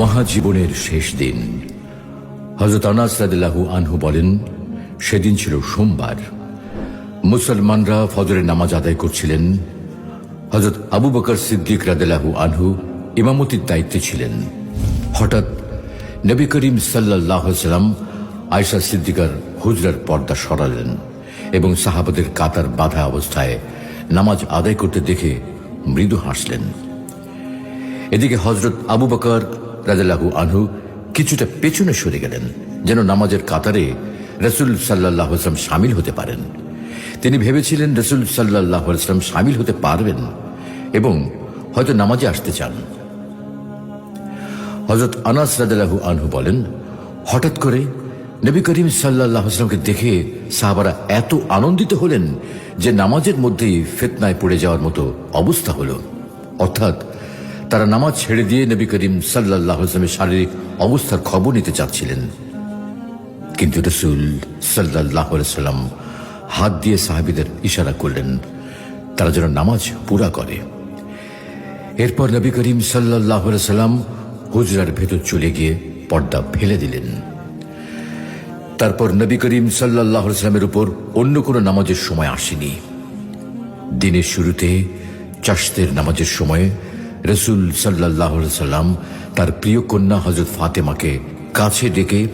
মহাজীবনের শেষ দিন। হজরত আনাস রাদিল্লাহু আনহু বলেন, সেদিন ছিল সোমবার। মুসলমানরা ফজরের নামাজ আদায় করছিলেন। হজরত আবু বকর সিদ্দিক রাদিল্লাহু আনহু ইমামতির দায়িত্বে ছিলেন। হঠাৎ নবী করিম সাল্লাহ সাল্লাম আয়সা সিদ্দিকার হুজরার পর্দা সরালেন এবং সাহাবাদের কাতার বাধা অবস্থায় নামাজ আদায় করতে দেখে মৃদু হাসলেন। এদিকে হজরত আবু বকর রাজাল্লাহু আনহু কিছুটা পেছনে সরে গেলেন, যেন নামাজের কাতারে রসুল সাল্লাহ আসলাম সামিল হতে পারেন। তিনি ভেবেছিলেন রসুল সাল্লাহ আসলাম সামিল হতে পারবেন এবং হয়তো নামাজে আসতে চান। হজরত আনাস রাজাল্লাহু আনহু বলেন, হঠাৎ করে নবী করিম সাল্লাহ আসলামকে দেখে সাহাবারা এত আনন্দিত হলেন যে নামাজের মধ্যেই ফেতনায় পড়ে যাওয়ার মতো অবস্থা হলো। অর্থাৎ তারা নামাজ ছেড়ে দিয়ে নবী করিম সাল্লাহ শারীরিক অবস্থার খবর নিতে চাচ্ছিলেন। কিন্তু রসুল সাল্লাহ সাল্লাম হাত দিয়ে সাহাবিদের ইশারা করলেন, তারা যেন নামাজ পুরা করে। এরপর নবী করিম সাল্লাহ সাল্লাম হুজরার ভেতর চলে গিয়ে পর্দা ফেলে দিলেন। তারপর নবী করিম সাল্লাহ সাল্লামের উপর অন্য কোনো নামাজের সময় আসেনি। দিনের শুরুতে চাষদের নামাজের সময় রসুল সাল্লাহ সাল্লাম তার প্রিয় কন্যা হজরত ফাতেমাকে কাছে ডেকে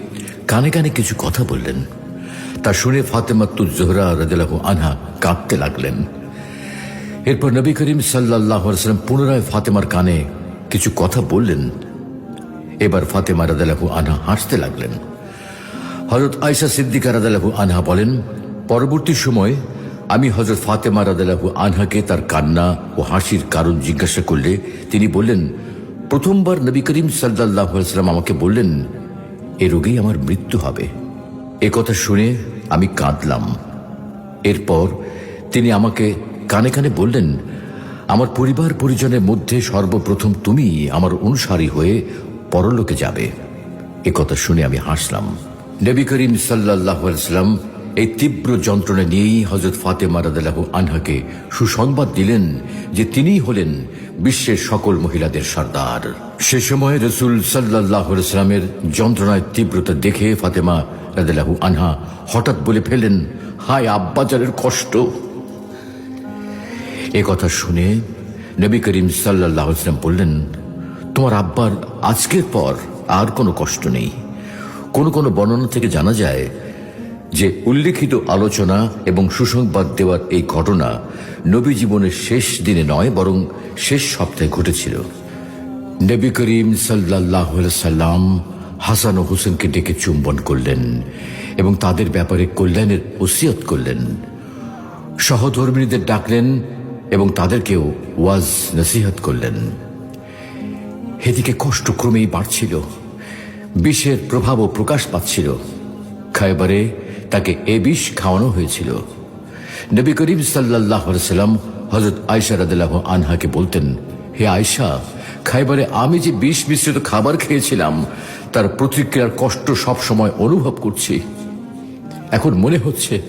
কানে কানে কিছু কথা বললেন। তা শুনে ফাতেমাত্তুল জোহরা রাজালাহ আনহা কাঁদতে লাগলেন। এরপর নবী করিম সাল্লাহ সাল্লাম পুনরায় ফাতেমার কানে কিছু কথা বললেন। এবার ফাতেমা রাজালাহু আনহা হাসতে লাগলেন। হজরত আয়সা সিদ্দিকা রাদালাহু আনহা বলেন, পরবর্তী সময় আমি হজরত ফাতেমা রাদালাহু আনহাকে তার কান্না ও হাসির কারণ জিজ্ঞাসা করলে তিনি বললেন, প্রথমবার নবী করিম সাল্লাহ সাল্লাম আমাকে বললেন, এ রোগেই আমার মৃত্যু হবে। এ কথা শুনে আমি কাঁদলাম। এরপর তিনি আমাকে কানে কানে বললেন, আমার পরিবার পরিজনের মধ্যে সর্বপ্রথম তুমি আমার অনুসারী হয়ে পরলোকে যাবে। এ কথা শুনে আমি হাসলাম। নবী করিম সাল্লাহ সাল্লাম এই তীব্র যন্ত্রণা নিয়েই হজরত ফাতে মারাদাল্লাহ আনহাকে সুসংবাদ দিলেন যে তিনিই হলেন বিশ্বের সকল মহিলাদের সর্দার। সে সময় রসুল সাল্লাহ সাল্লামের যন্ত্রণায় তীব্রতা দেখে ফাতেমা রাদাল্লাহু আনহা হঠাৎ বলে ফেলেন হায় আব্বাজারের কষ্ট। এ কথা শুনে নবী করিম সাল্লাহ সাল্লাম বললেন, তোমার আব্বার আজকের পর আর কোনো কষ্ট নেই। কোনো কোনো বর্ণনা থেকে জানা যায় যে উল্লেখিত আলোচনা এবং সুসংবাদ দেওয়ার এই ঘটনা নবী জীবনের শেষ দিনে নয়, বরং শেষ সপ্তাহে ঘটেছিল। নবী করিম সাল্লাহ সাল্লাম হাসান ও হোসেনকে ডেকে চুম্বন করলেন এবং তাদের ব্যাপারে কল্যাণের ওসিয়ত করলেন। সহধর্মিনীদের ডাকলেন এবং তাদেরকেও ওয়াজ নসিহত করলেন। এদিকে কষ্ট ক্রমেই বাড়ছিল, বিষের প্রভাবও প্রকাশ পাচ্ছিল। খাইবারে তাকে এ বিষ খাওয়ানো হয়েছিল। নবী করিম সাল্লাহ সাল্লাম হজরত আয়সা রাদিল্লাহ আনহাকে বলতেন, হে আয়সা খাইবারে আমি যে বিষ মিশ্রিত খাবার খেয়েছিলাম, তার প্রতিক্রিয়ার কষ্ট সব সময় অনুভব করছি। এখন মনে হচ্ছে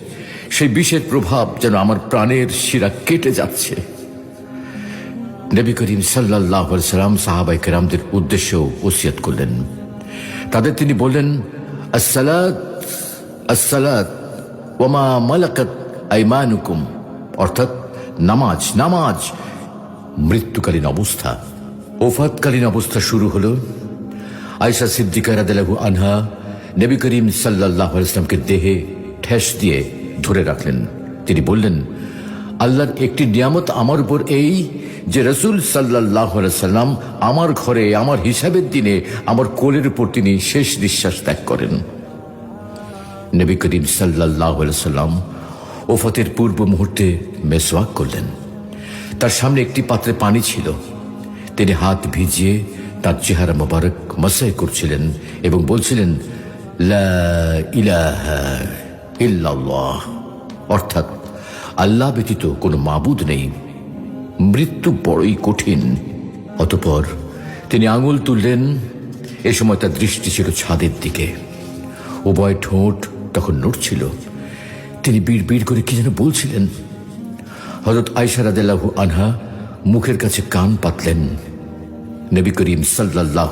সেই বিষের প্রভাব যেন আমার প্রাণের শিরা কেটে যাচ্ছে। নবী করিম সাল্লাহ সাল্লাম সাহাবাই কেরামদের উদ্দেশ্যেও ওসিয়াত করলেন। তাদের তিনি বললেন, আসসালাত আসসালাত ওমা মালাকাত আইমানুকুম অর্থাৎ নামাজ নামাজ। মৃত্যুকালীন অবস্থা। ওফাতকালীন অবস্থা শুরু হলো। আয়সা সিদ্দিকা রাদেলাহু আনহা নবী করিম সাল্লাহ ইসলামকে দেহে ঠেস দিয়ে ধরে রাখলেন। তিনি বললেন, আল্লাহর একটি নিয়ামত আমার উপর এই যে রসুল সাল্লাহ সাল্লাম আমার ঘরে, আমার হিসাবের দিনে, আমার কোলের উপর তিনি শেষ নিঃশ্বাস ত্যাগ করেন। নবী করিম সাল্লাহ সাল্লাম ওফতের পূর্ব মুহূর্তে মেসওয়াক করলেন। তার সামনে একটি পাত্রে পানি ছিল। তিনি হাত ভিজিয়ে তার চেহারা মোবারক মসাই করছিলেন এবং বলছিলেন অর্থাৎ আল্লাহ ব্যতীত কোনো মাবুদ নেই। মৃত্যু বড়ই কঠিন। অতপর তিনি আঙুল তুললেন। এ সময় তার দৃষ্টি ছিল ছাদের দিকে। উভয় ঠোঁট তখন নড়ছিল। তিনি বিড় বিড় করে কি যেন বলছিলেন। হজরত আয়সারাদাল্লাহু আনহা মুখের কাছে কান পাতলেন। নবী করিম সাল্লাহ